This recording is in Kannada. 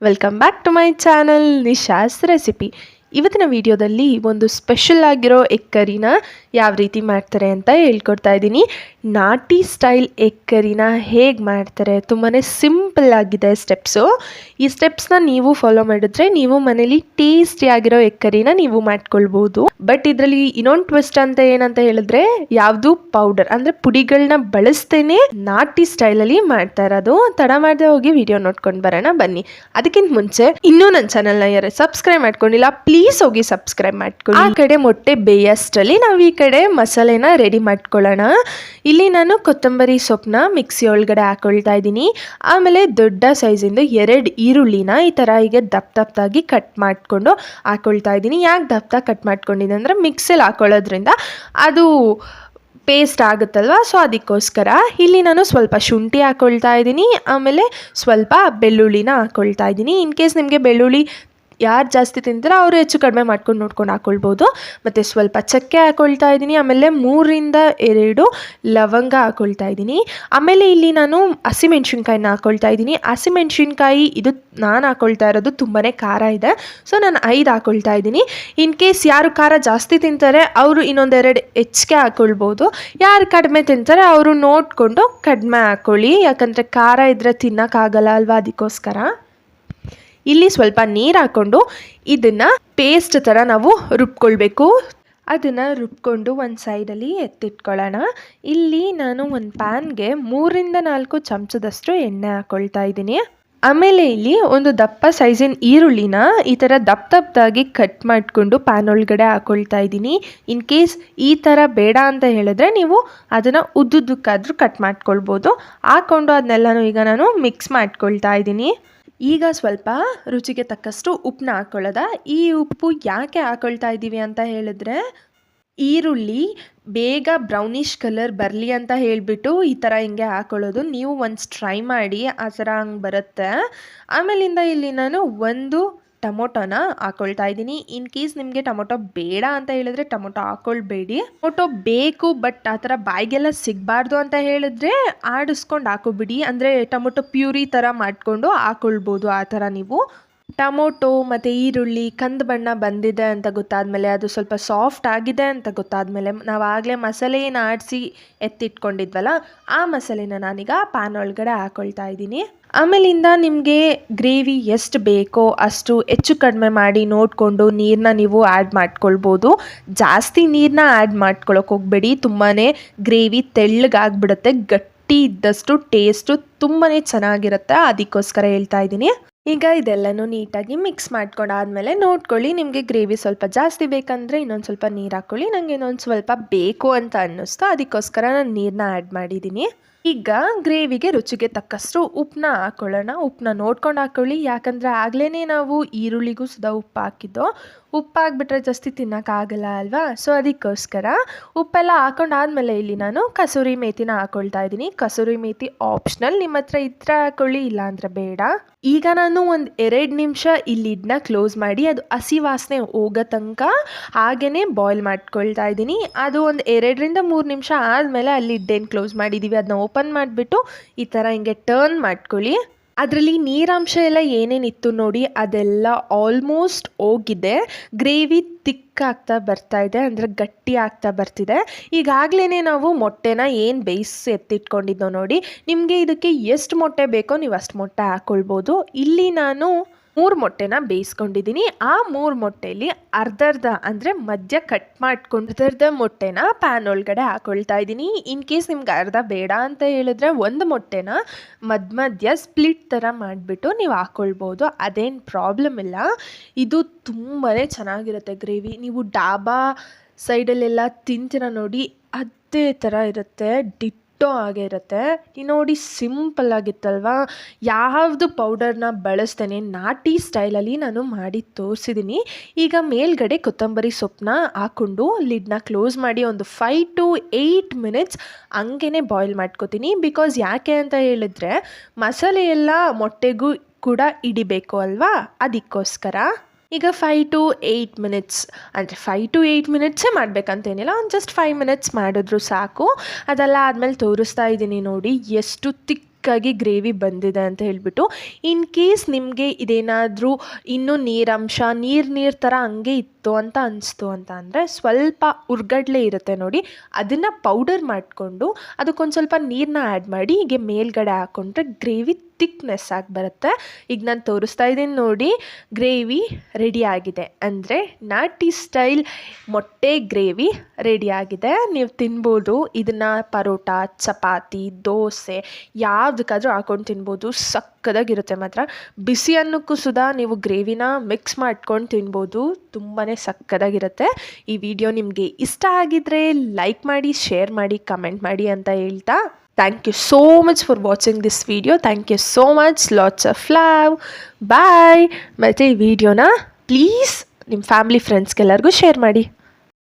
Welcome back to my channel Nisha's Recipe. ಇವತ್ತಿನ ವಿಡಿಯೋದಲ್ಲಿ ಒಂದು ಸ್ಪೆಷಲ್ ಆಗಿರೋ ಎಗ್ ಕರಿನ ಯಾವ ರೀತಿ ಮಾಡ್ತಾರೆ ಅಂತ ಹೇಳ್ಕೊಡ್ತಾ ಇದ್ದೀನಿ. ನಾಟಿ ಸ್ಟೈಲ್ ಎಗ್ ಕರಿನ ಹೇಗೆ ಮಾಡ್ತಾರೆ? ತುಂಬಾ ಸಿಂಪಲ್ ಆಗಿದೆ ಸ್ಟೆಪ್ಸು ಈ ಸ್ಟೆಪ್ಸ್ನ ನೀವು ಫಾಲೋ ಮಾಡಿದ್ರೆ ನೀವು ಮನೇಲಿ ಟೇಸ್ಟಿ ಆಗಿರೋ ಎಗ್ ಕರಿನ ನೀವು ಮಾಡ್ಕೊಳ್ಬೋದು. ಬಟ್ ಇದರಲ್ಲಿ ಇನ್ನೊಂದು ಟ್ವಿಸ್ಟ್ ಅಂತ ಏನಂತ ಹೇಳಿದ್ರೆ, ಯಾವುದು ಪೌಡರ್ ಅಂದರೆ ಪುಡಿಗಳನ್ನ ಬಳಸ್ತೇನೆ ನಾಟಿ ಸ್ಟೈಲಲ್ಲಿ ಮಾಡ್ತಾ ಇರೋದು. ತಡ ಮಾಡದೆ ಹೋಗಿ ವಿಡಿಯೋ ನೋಡ್ಕೊಂಡು ಬರೋಣ ಬನ್ನಿ. ಅದಕ್ಕಿಂತ ಮುಂಚೆ ಇನ್ನೂ ನನ್ನ ಚಾನಲ್ನ ಯಾರು ಸಬ್ಸ್ಕ್ರೈಬ್ ಮಾಡ್ಕೊಂಡಿಲ್ಲ ಹೋಗಿ ಸಬ್ಸ್ಕ್ರೈಬ್ ಮಾಡ್ಕೊಳ್ಳಿ. ಆ ಕಡೆ ಮೊಟ್ಟೆ ಬೇಯಷ್ಟಲ್ಲಿ ನಾವು ಈ ಕಡೆ ಮಸಾಲೆನ ರೆಡಿ ಮಾಡ್ಕೊಳ್ಳೋಣ. ಇಲ್ಲಿ ನಾನು ಕೊತ್ತಂಬರಿ ಸೊಪ್ಪನ್ನ ಮಿಕ್ಸಿ ಒಳಗಡೆ ಹಾಕೊಳ್ತಾ ಇದ್ದೀನಿ. ಆಮೇಲೆ ದೊಡ್ಡ ಸೈಜಿಂದು ಎರಡು ಈರುಳ್ಳಿನ ಈ ಥರ ಹೀಗೆ ದಪ್ಪ ದಪ್ಪದಾಗಿ ಕಟ್ ಮಾಡಿಕೊಂಡು ಹಾಕೊಳ್ತಾ ಇದ್ದೀನಿ. ಯಾಕೆ ದಪ್ಪ ಕಟ್ ಮಾಡ್ಕೊಂಡಿದ್ದೆ ಅಂದರೆ ಮಿಕ್ಸಲ್ಲಿ ಹಾಕೊಳ್ಳೋದ್ರಿಂದ ಅದು ಪೇಸ್ಟ್ ಆಗುತ್ತಲ್ವ? ಸೊ ಅದಕ್ಕೋಸ್ಕರ ಇಲ್ಲಿ ನಾನು ಸ್ವಲ್ಪ ಶುಂಠಿ ಹಾಕ್ಕೊಳ್ತಾ ಇದ್ದೀನಿ. ಆಮೇಲೆ ಸ್ವಲ್ಪ ಬೆಳ್ಳುಳ್ಳಿನ ಹಾಕೊಳ್ತಾ ಇದ್ದೀನಿ. ಇನ್ ಕೇಸ್ ನಿಮಗೆ ಬೆಳ್ಳುಳ್ಳಿ ಯಾರು ಜಾಸ್ತಿ ತಿಂತಾರೋ ಅವರು ಹೆಚ್ಚು ಕಡಿಮೆ ಮಾಡ್ಕೊಂಡು ನೋಡ್ಕೊಂಡು ಹಾಕ್ಕೊಳ್ಬೋದು ಮತ್ತು ಸ್ವಲ್ಪ ಚಕ್ಕೆ ಹಾಕ್ಕೊಳ್ತಾ ಇದ್ದೀನಿ, ಆಮೇಲೆ ಮೂರರಿಂದ ಎರಡು ಲವಂಗ ಹಾಕ್ಕೊಳ್ತಾ ಇದ್ದೀನಿ. ಆಮೇಲೆ ಇಲ್ಲಿ ನಾನು ಹಸಿಮೆಣ್ಸಿನ್ಕಾಯಿನ ಹಾಕ್ಕೊಳ್ತಾ ಇದ್ದೀನಿ. ಹಸಿಮೆಣ್ಸಿನ್ಕಾಯಿ ಇದು ನಾನು ಹಾಕ್ಕೊಳ್ತಾ ಇರೋದು ತುಂಬಾ ಖಾರ ಇದೆ. ಸೊ ನಾನು ಐದು ಹಾಕ್ಕೊಳ್ತಾ ಇದ್ದೀನಿ. ಇನ್ ಕೇಸ್ ಯಾರು ಖಾರ ಜಾಸ್ತಿ ತಿಂತಾರೆ, ಅವರು ಇನ್ನೊಂದೆರಡು ಹೆಚ್ಚಿಗೆ ಹಾಕ್ಕೊಳ್ಬೋದು ಯಾರು ಕಡಿಮೆ ತಿಂತಾರೆ, ಅವರು ನೋಡಿಕೊಂಡು ಕಡಿಮೆ ಹಾಕ್ಕೊಳ್ಳಿ ಯಾಕಂದರೆ ಖಾರ ಇದ್ದರೆ ತಿನ್ನೋಕ್ಕಾಗಲ್ಲ ಅಲ್ವಾ ಅದಕ್ಕೋಸ್ಕರ. ಇಲ್ಲಿ ಸ್ವಲ್ಪ ನೀರು ಹಾಕ್ಕೊಂಡು ಇದನ್ನು ಪೇಸ್ಟ್ ಥರ ನಾವು ರುಬ್ಕೊಳ್ಬೇಕು. ಅದನ್ನು ರುಬ್ಕೊಂಡು ಒಂದು ಸೈಡಲ್ಲಿ ಎತ್ತಿಟ್ಕೊಳ್ಳೋಣ. ಇಲ್ಲಿ ನಾನು ಒಂದು ಪ್ಯಾನ್ಗೆ ಮೂರಿಂದ ನಾಲ್ಕು ಚಮಚದಷ್ಟು ಎಣ್ಣೆ ಹಾಕ್ಕೊಳ್ತಾ ಇದ್ದೀನಿ. ಆಮೇಲೆ ಇಲ್ಲಿ ಒಂದು ದಪ್ಪ ಸೈಜಿನ ಈರುಳ್ಳಿನ ಈ ಥರ ದಪ್ಪ ದಪ್ಪದಾಗಿ ಕಟ್ ಮಾಡಿಕೊಂಡು ಪ್ಯಾನ್ ಒಳಗಡೆ ಹಾಕ್ಕೊಳ್ತಾ ಇದ್ದೀನಿ. ಇನ್ ಕೇಸ್ ಈ ಥರ ಬೇಡ ಅಂತ ಹೇಳಿದ್ರೆ ನೀವು ಅದನ್ನು ಉದ್ದುದ್ದಕ್ಕಾದರೂ ಕಟ್ ಮಾಡ್ಕೊಳ್ಬೋದು. ಹಾಕ್ಕೊಂಡು ಅದನ್ನೆಲ್ಲನೂ ಈಗ ನಾನು ಮಿಕ್ಸ್ ಮಾಡ್ಕೊಳ್ತಾ ಇದ್ದೀನಿ. ಈಗ ಸ್ವಲ್ಪ ರುಚಿಗೆ ತಕ್ಕಷ್ಟು ಉಪ್ಪನ್ನ ಹಾಕ್ಕೊಳ್ಳೋದ ಈ ಉಪ್ಪು ಯಾಕೆ ಹಾಕೊಳ್ತಾ ಇದ್ದೀವಿ ಅಂತ ಹೇಳಿದ್ರೆ, ಈರುಳ್ಳಿ ಬೇಗ ಬ್ರೌನಿಷ್ ಕಲರ್ ಬರಲಿ ಅಂತ ಹೇಳಿಬಿಟ್ಟು ಈ ಥರ ಹಿಂಗೆ ಹಾಕೊಳ್ಳೋದು. ನೀವು ಒಂದು ಟ್ರೈ ಮಾಡಿ ಆ ಥರ ಹಂಗೆ ಬರುತ್ತೆ. ಆಮೇಲಿಂದ ಇಲ್ಲಿ ನಾನು ಒಂದು ಟೊಮೊಟೊನ ಹಾಕೊಳ್ತಾ ಇದ್ದೀನಿ. ಇನ್ ಕೇಸ್ ನಿಮಗೆ ಟೊಮೊಟೊ ಬೇಡ ಅಂತ ಹೇಳಿದ್ರೆ ಟೊಮೊಟೊ ಹಾಕೊಳ್ಬೇಡಿ. ಟೊಮೊಟೊ ಬೇಕು ಬಟ್ ಆ ಥರ ಬಾಯಿಗೆಲ್ಲ ಸಿಗಬಾರ್ದು ಅಂತ ಹೇಳಿದ್ರೆ ಆಡಿಸ್ಕೊಂಡು ಹಾಕೋಬಿಡಿ. ಅಂದರೆ ಟೊಮೊಟೊ ಪ್ಯೂರಿ ಥರ ಮಾಡಿಕೊಂಡು ಹಾಕೊಳ್ಬೋದು ಆ ಥರ ನೀವು. ಟೊಮೊಟೊ ಮತ್ತು ಈರುಳ್ಳಿ, ಕಂದು ಬಣ್ಣ ಬಂದಿದೆ ಅಂತ ಗೊತ್ತಾದಮೇಲೆ ಅದು ಸ್ವಲ್ಪ ಸಾಫ್ಟ್ ಆಗಿದೆ ಅಂತ ಗೊತ್ತಾದಮೇಲೆ ನಾವು ಆಗಲೇ ಮಸಾಲೆಯನ್ನು ಆಡಿಸಿ ಎತ್ತಿಟ್ಕೊಂಡಿದ್ವಲ್ಲ, ಆ ಮಸಾಲೆನ ನಾನೀಗ ಪ್ಯಾನ್ ಒಳಗಡೆ ಹಾಕೊಳ್ತಾ ಇದ್ದೀನಿ. ಆಮೇಲಿಂದ ನಿಮಗೆ ಗ್ರೇವಿ ಎಷ್ಟು ಬೇಕೋ ಅಷ್ಟು ಹೆಚ್ಚು ಕಡಿಮೆ ಮಾಡಿ ನೋಡಿಕೊಂಡು ನೀರನ್ನ ನೀವು ಆ್ಯಡ್ ಮಾಡ್ಕೊಳ್ಬೋದು. ಜಾಸ್ತಿ ನೀರನ್ನ ಆ್ಯಡ್ ಮಾಡ್ಕೊಳಕ್ಕೆ ಹೋಗಬೇಡಿ ತುಂಬಾ ಗ್ರೇವಿ ತೆಳ್ಳಗಾಗ್ಬಿಡುತ್ತೆ, ಗಟ್ಟಿ ಇದ್ದಷ್ಟು ಟೇಸ್ಟು ತುಂಬಾ ಚೆನ್ನಾಗಿರುತ್ತೆ, ಅದಕ್ಕೋಸ್ಕರ ಹೇಳ್ತಾ ಇದ್ದೀನಿ. ಈಗ ಇದೆಲ್ಲನೂ ನೀಟಾಗಿ ಮಿಕ್ಸ್ ಮಾಡ್ಕೊಂಡಾದ್ಮೇಲೆ ನೋಡ್ಕೊಳ್ಳಿ ನಿಮಗೆ ಗ್ರೇವಿ ಸ್ವಲ್ಪ ಜಾಸ್ತಿ ಬೇಕಂದರೆ ಇನ್ನೊಂದು ಸ್ವಲ್ಪ ನೀರು ಹಾಕ್ಕೊಳ್ಳಿ ನನಗೆ ಇನ್ನೊಂದು ಸ್ವಲ್ಪ ಬೇಕು ಅಂತ ಅನ್ನಿಸ್ತು. ಅದಕ್ಕೋಸ್ಕರ ನಾನು ನೀರನ್ನ ಆ್ಯಡ್ ಮಾಡಿದ್ದೀನಿ ಈಗ ಗ್ರೇವಿಗೆ ರುಚಿಗೆ ತಕ್ಕಷ್ಟು ಉಪ್ಪನ್ನ ಹಾಕ್ಕೊಳ್ಳೋಣ ಉಪ್ಪನ್ನ ನೋಡ್ಕೊಂಡು ಹಾಕೊಳ್ಳಿ. ಯಾಕಂದರೆ ಆಗಲೇ ನಾವು ಈರುಳ್ಳಿಗೂ ಸುಧಾ ಉಪ್ಪು ಹಾಕಿದ್ದು ಉಪ್ಪು ಹಾಕ್ಬಿಟ್ರೆ ಜಾಸ್ತಿ ತಿನ್ನೋಕ್ಕಾಗಲ್ಲ ಅಲ್ವಾ? ಸೊ ಅದಕ್ಕೋಸ್ಕರ ಉಪ್ಪೆಲ್ಲ ಹಾಕೊಂಡಾದ್ಮೇಲೆ ಇಲ್ಲಿ ನಾನು ಕಸೂರಿ ಮೇಥಿನ ಹಾಕೊಳ್ತಾ ಇದ್ದೀನಿ. ಕಸೂರಿ ಮೇಥಿ ಆಪ್ಷನಲ್ ನಿಮ್ಮ ಹತ್ರ ಇದ್ರೆ ಹಾಕೊಳ್ಳಿ, ಇಲ್ಲಾಂದರೆ ಬೇಡ. ಈಗ ನಾನು ಒಂದು ಎರಡು ನಿಮಿಷ ಇಲ್ಲಿ ಲಿಡ್ನ ಕ್ಲೋಸ್ ಮಾಡಿ, ಅದು ಹಸಿ ವಾಸನೆ ಹೋಗೋ ತನಕ ಹಾಗೇ ಬಾಯ್ಲ್ ಮಾಡ್ಕೊಳ್ತಾ ಇದ್ದೀನಿ. ಅದು ಒಂದು ಎರಡರಿಂದ ಮೂರು ನಿಮಿಷ ಆದಮೇಲೆ ಅಲ್ಲಿ ಇಡ್ಡೇನು ಕ್ಲೋಸ್ ಮಾಡಿದ್ದೀವಿ ಅದನ್ನ ಓಪನ್ ಮಾಡಿಬಿಟ್ಟು ಈ ಥರ ಹಿಂಗೆ ಟರ್ನ್ ಮಾಡ್ಕೊಳ್ಳಿ. ಅದರಲ್ಲಿ ನೀರಾಂಶ ಎಲ್ಲ ಏನೇನಿತ್ತು ನೋಡಿ ಅದೆಲ್ಲ ಆಲ್ಮೋಸ್ಟ್ ಹೋಗಿದೆ. ಗ್ರೇವಿ ತಿಕ್ಕಾಗ್ತಾ ಬರ್ತಾ ಇದೆ, ಅಂದರೆ ಗಟ್ಟಿ ಆಗ್ತಾ ಬರ್ತಿದೆ. ಈಗಾಗಲೇ ನಾವು ಮೊಟ್ಟೆನ ಏನು ಬೇಯಿಸಿ ಎತ್ತಿಟ್ಕೊಂಡಿದ್ದೋ ನೋಡಿ, ನಿಮಗೆ ಇದಕ್ಕೆ ಎಷ್ಟು ಮೊಟ್ಟೆ ಬೇಕೋ ನೀವು ಅಷ್ಟು ಮೊಟ್ಟೆ ಹಾಕ್ಕೊಳ್ಬೋದು ಇಲ್ಲಿ ನಾನು ಮೂರು ಮೊಟ್ಟೆನ ಬೇಯಿಸ್ಕೊಂಡಿದ್ದೀನಿ. ಆ ಮೂರು ಮೊಟ್ಟೆಯಲ್ಲಿ ಅರ್ಧ ಅರ್ಧ ಅಂದರೆ ಮಧ್ಯ ಕಟ್ ಮಾಡ್ಕೊಂಡು ಅರ್ಧರ್ಧ ಅರ್ಧ ಮೊಟ್ಟೆನ ಪ್ಯಾನ್ ಒಳಗಡೆ ಹಾಕೊಳ್ತಾ ಇದ್ದೀನಿ. ಇನ್ ಕೇಸ್ ನಿಮ್ಗೆ ಅರ್ಧ ಬೇಡ ಅಂತ ಹೇಳಿದ್ರೆ ಒಂದು ಮೊಟ್ಟೆನ ಮಧ್ಯ ಮಧ್ಯ ಸ್ಪ್ಲಿಟ್ ಥರ ಮಾಡಿಬಿಟ್ಟು ನೀವು ಹಾಕ್ಕೊಳ್ಬೋದು ಅದೇನು ಪ್ರಾಬ್ಲಮ್ ಇಲ್ಲ. ಇದು ತುಂಬಾ ಚೆನ್ನಾಗಿರುತ್ತೆ ಗ್ರೇವಿ. ನೀವು ಡಾಬಾ ಸೈಡಲ್ಲೆಲ್ಲ ತಿಂತೀರ ನೋಡಿ ಅದೇ ಥರ ಇರುತ್ತೆ. ಡಿಟ್ ಡಿಟ್ಟೋ ಆಗಿರುತ್ತೆ ಇರುತ್ತೆ ನೋಡಿ ಸಿಂಪಲ್ ಆಗಿತ್ತಲ್ವಾ? ಯಾವುದು ಪೌಡರ್ನ ಬಳಸ್ತೇನೆ, ನಾಟಿ ಸ್ಟೈಲಲ್ಲಿ ನಾನು ಮಾಡಿ ತೋರಿಸಿದ್ದೀನಿ ಈಗ ಮೇಲ್ಗಡೆ ಕೊತ್ತಂಬರಿ ಸೊಪ್ಪನ್ನ ಹಾಕ್ಕೊಂಡು ಲಿಡ್ನ ಕ್ಲೋಸ್ ಮಾಡಿ ಒಂದು ಫೈವ್ ಟು ಏಯ್ಟ್ ಮಿನಿಟ್ಸ್ ಹಂಗೆ ಬಾಯ್ಲ್ ಮಾಡ್ಕೋತೀನಿ. ಬಿಕಾಸ್ ಯಾಕೆ ಅಂತ ಹೇಳಿದ್ರೆ ಮಸಾಲೆ ಎಲ್ಲ ಮೊಟ್ಟೆಗೂ ಕೂಡ ಹಿಡಿಬೇಕು ಅಲ್ವಾ? ಅದಕ್ಕೋಸ್ಕರ. ಈಗ ಫೈ ಟು ಏಯ್ಟ್ ಮಿನಿಟ್ಸ್ ಅಂದರೆ ಫೈ ಟು ಏಯ್ಟ್ ಮಿನಿಟ್ಸೇ ಮಾಡಬೇಕಂತೇನಿಲ್ಲ, ಒಂದು ಜಸ್ಟ್ ಫೈವ್ ಮಿನಿಟ್ಸ್ ಮಾಡಿದ್ರು ಸಾಕು. ಅದೆಲ್ಲ ಆದಮೇಲೆ ತೋರಿಸ್ತಾ ಇದ್ದೀನಿ ನೋಡಿ, ಎಷ್ಟು ತಿಕ್ ತಿಕ್ಕಾಗಿ ಗ್ರೇವಿ ಬಂದಿದೆ ಅಂತ ಹೇಳಿಬಿಟ್ಟು. ಇನ್ ಕೇಸ್ ನಿಮಗೆ ಇದೇನಾದರೂ ಇನ್ನೂ ನೀರಂಶ, ನೀರು ನೀರು ಥರ ಹಂಗೆ ಇತ್ತು ಅಂತ ಅನಿಸ್ತು ಅಂತ ಅಂದರೆ ಸ್ವಲ್ಪ ಉರ್ಗಡ್ಲೆ ಇರುತ್ತೆ ನೋಡಿ. ಅದನ್ನು ಪೌಡರ್ ಮಾಡಿಕೊಂಡು ಅದಕ್ಕೊಂದು ಸ್ವಲ್ಪ ನೀರನ್ನ ಆ್ಯಡ್ ಮಾಡಿ, ಹೀಗೆ ಮೇಲ್ಗಡೆ ಹಾಕ್ಕೊಂಡ್ರೆ ಗ್ರೇವಿ ತಿಕ್ನೆಸ್ ಆಗಿ ಬರುತ್ತೆ. ಈಗ ನಾನು ತೋರಿಸ್ತಾ ಇದ್ದೀನಿ ನೋಡಿ, ಗ್ರೇವಿ ಆಗಿದೆ. ಅಂದರೆ ನಾಟಿ ಸ್ಟೈಲ್ ಮೊಟ್ಟೆ ಗ್ರೇವಿ ಆಗಿದೆ. ನೀವು ತಿನ್ಬೋದು. ಇದನ್ನು ಪರೋಟ, ಚಪಾತಿ, ದೋಸೆ ಯಾವುದಕ್ಕಾದರೂ ಹಾಕೊಂಡು ತಿನ್ಬೋದು. ಸಕ್ಕದಾಗಿರುತ್ತೆ ಮಾತ್ರ. ಬಿಸಿ ಅನ್ನಕ್ಕೂ ಸುಧಾ ನೀವು ಗ್ರೇವಿನ ಮಿಕ್ಸ್ ಮಾಡ್ಕೊಂಡು ತಿನ್ಬೋದು. ತುಂಬಾ ಸಕ್ಕದಾಗಿರುತ್ತೆ. ಈ ವಿಡಿಯೋ ನಿಮಗೆ ಇಷ್ಟ ಆಗಿದ್ರೆ ಲೈಕ್ ಮಾಡಿ ಶೇರ್ ಮಾಡಿ ಕಮೆಂಟ್ ಮಾಡಿ ಅಂತ ಹೇಳ್ತಾ thank you so much for watching this video thank you so much lots of love bye ಮತ್ತು ಈ ವಿಡಿಯೋನ ಪ್ಲೀಸ್ ನಿಮ್ಮ ಫ್ಯಾಮ್ಲಿ ಫ್ರೆಂಡ್ಸ್ಗೆಲ್ಲರಿಗೂ ಶೇರ್ ಮಾಡಿ.